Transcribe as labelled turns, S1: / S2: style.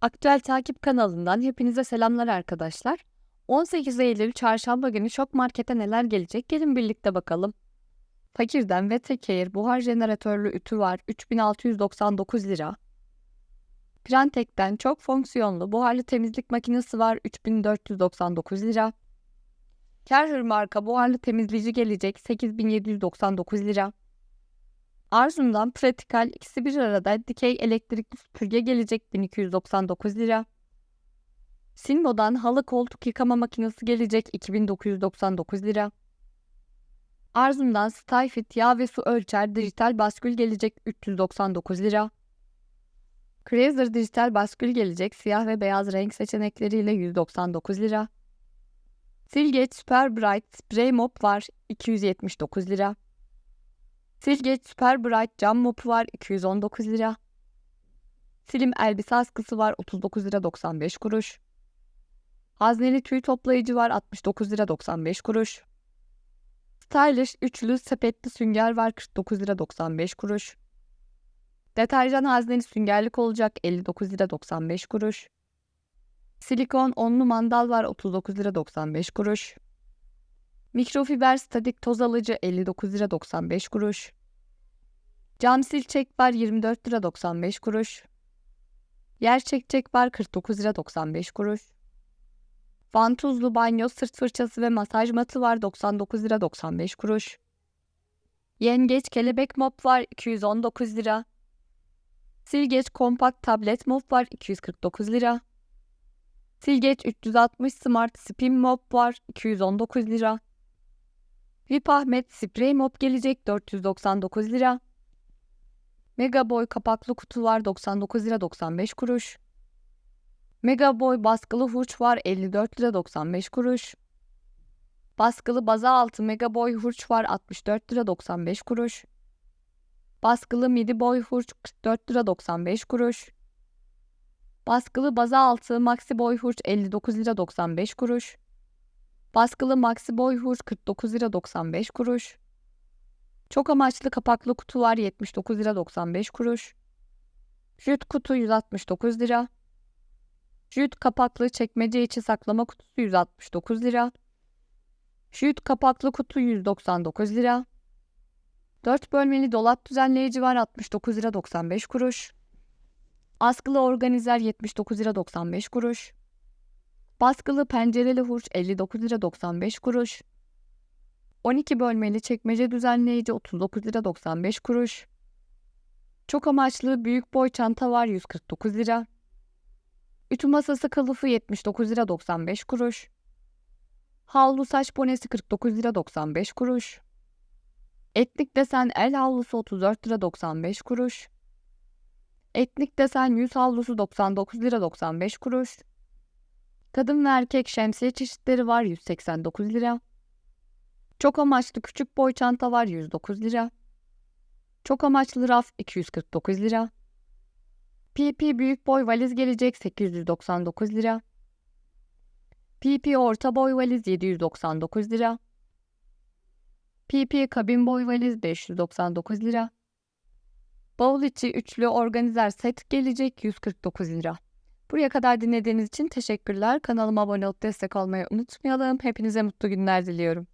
S1: Aktüel Takip kanalından hepinize selamlar arkadaşlar. 18 Eylül çarşamba günü Şok Market'e neler gelecek gelin birlikte bakalım. Fakir'den ve Tekeir buhar jeneratörlü ütü var 3699 lira. Prantek'ten çok fonksiyonlu buharlı temizlik makinesi var 3499 lira. Kerhır marka buharlı temizleyici gelecek 8799 lira. Arzum'dan Pratikal ikisi bir arada dikey elektrikli süpürge gelecek 1299 lira. Sinmo'dan halı koltuk yıkama makinesi gelecek 2999 lira. Arzum'dan Styfit yağ ve su ölçer dijital baskül gelecek 399 lira. Crazer dijital baskül gelecek siyah ve beyaz renk seçenekleriyle 199 lira. Silgeç Super Bright Spray Mop var 279 lira. Silgeç Super Bright cam mopu var 219 lira. Silim elbise askısı var 39 lira 95 kuruş. Hazneli tüy toplayıcı var 69 lira 95 kuruş. Stylish üçlü sepetli sünger var 49 lira 95 kuruş. Deterjan hazneli süngerlik olacak 59 lira 95 kuruş. Silikon onlu mandal var 39 lira 95 kuruş. Mikrofiber statik toz alıcı 59 lira 95 kuruş. Cam silçek var 24 lira 95 kuruş. Yer çekecek var 49 lira 95 kuruş. Vantuzlu banyo sırt fırçası ve masaj matı var 99 lira 95 kuruş. Yengeç kelebek mop var 219 lira. Silgeç kompakt tablet mop var 249 lira. Silgeç 360 Smart Spin Mop var 219 lira. Vip Ahmet Sprey Mop gelecek 499 lira. Mega Boy kapaklı kutu var 99 lira 95 kuruş. Mega Boy baskılı hurç var 54 lira 95 kuruş. Baskılı baza altı Mega Boy hurç var 64 lira 95 kuruş. Baskılı midi boy hurç 44 lira 95 kuruş. Baskılı baza altı maxi boy hurç 59 lira 95 kuruş. Baskılı maxi boy hurç 49 lira 95 kuruş. Çok amaçlı kapaklı kutu var 79 lira 95 kuruş. Jüt kutu 169 lira. Jüt kapaklı çekmece içi saklama kutusu 169 lira. Jüt kapaklı kutu 199 lira. 4 bölmeli dolap düzenleyici var 69 lira 95 kuruş. Askılı organizer 79 lira 95 kuruş. Baskılı pencereli hurç 59 lira 95 kuruş. 12 bölmeli çekmece düzenleyici 39 lira 95 kuruş. Çok amaçlı büyük boy çanta var 149 lira. Ütü masası kılıfı 79 lira 95 kuruş. Havlu saç bonesi 49 lira 95 kuruş. Etnik desen el havlusu 34 lira 95 kuruş. Etnik desen yüz havlusu 99 lira 95 kuruş. Kadın ve erkek şemsiye çeşitleri var 189 lira. Çok amaçlı küçük boy çanta var 109 lira. Çok amaçlı raf 249 lira. PP büyük boy valiz gelecek 899 lira. PP orta boy valiz 799 lira. PP kabin boy valiz 599 lira. Bavul içi üçlü organizer set gelecek 149 lira. Buraya kadar dinlediğiniz için teşekkürler. Kanalıma abone olup destek olmayı unutmayalım. Hepinize mutlu günler diliyorum.